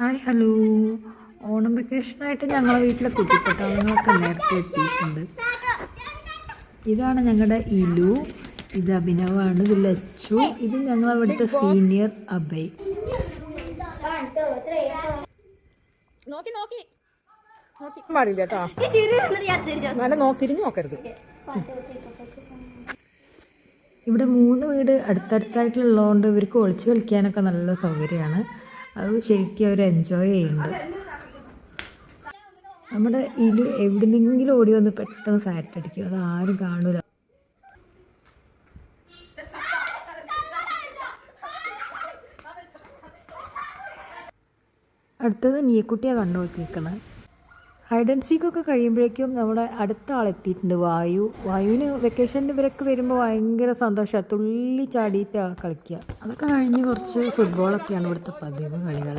Hi hello. Onam വെക്കേഷനായിട്ട് ഞങ്ങളെ വീട്ടിലെ കുട്ടിപ്പട്ടാളങ്ങളൊക്കെ നേരത്തെ എത്തിയിട്ടുണ്ട്. ഇതാണ് ഞങ്ങളുടെ ഇലു. ഇത് അഭിനവാണ് ഇത് ലച്ചു. ഇത് ഞങ്ങൾ അവിടുത്തെ സീനിയർ അഭയ്. നോക്കി നോക്കി. നോക്കി. പാടില്ല കേട്ടോ. നല്ല നോക്കി തിരിഞ്ഞു നോക്കരുത്. ഇവിടെ മൂന്ന് വീട് അടുത്തടുത്തായിട്ടുള്ളതുകൊണ്ട് ഇവർക്ക് ഒളിച്ചു കളിക്കാനൊക്കെ നല്ല സൗകര്യമാണ്. അത് ശരിക്കും അവർ എൻജോയ് ചെയ്യുന്നുണ്ട്. നമ്മുടെ ഇരു എവിടെ നിന്നെങ്കിലും ഓടി വന്ന് പെട്ടെന്ന് സാറ്റ് അടിക്കും. അത് ആരും കാണൂല. അടുത്തത് നീക്കുട്ടിയെ കണ്ടു നോക്കിയിരിക്കണം ഹൈഡ് ആൻഡ് സീക്കൊക്കെ കഴിയുമ്പോഴേക്കും നമ്മുടെ അടുത്ത ആളെത്തിയിട്ടുണ്ട് വായു. വായുവിന് വെക്കേഷനിൽ ഇവരൊക്കെ വരുമ്പോൾ ഭയങ്കര സന്തോഷമാണ് തുള്ളി ചാടിയിട്ടാണ് കളിക്കുക അതൊക്കെ കഴിഞ്ഞ് കുറച്ച് ഫുട്ബോളൊക്കെയാണ് ഇവിടുത്തെ പതിവ് കളികൾ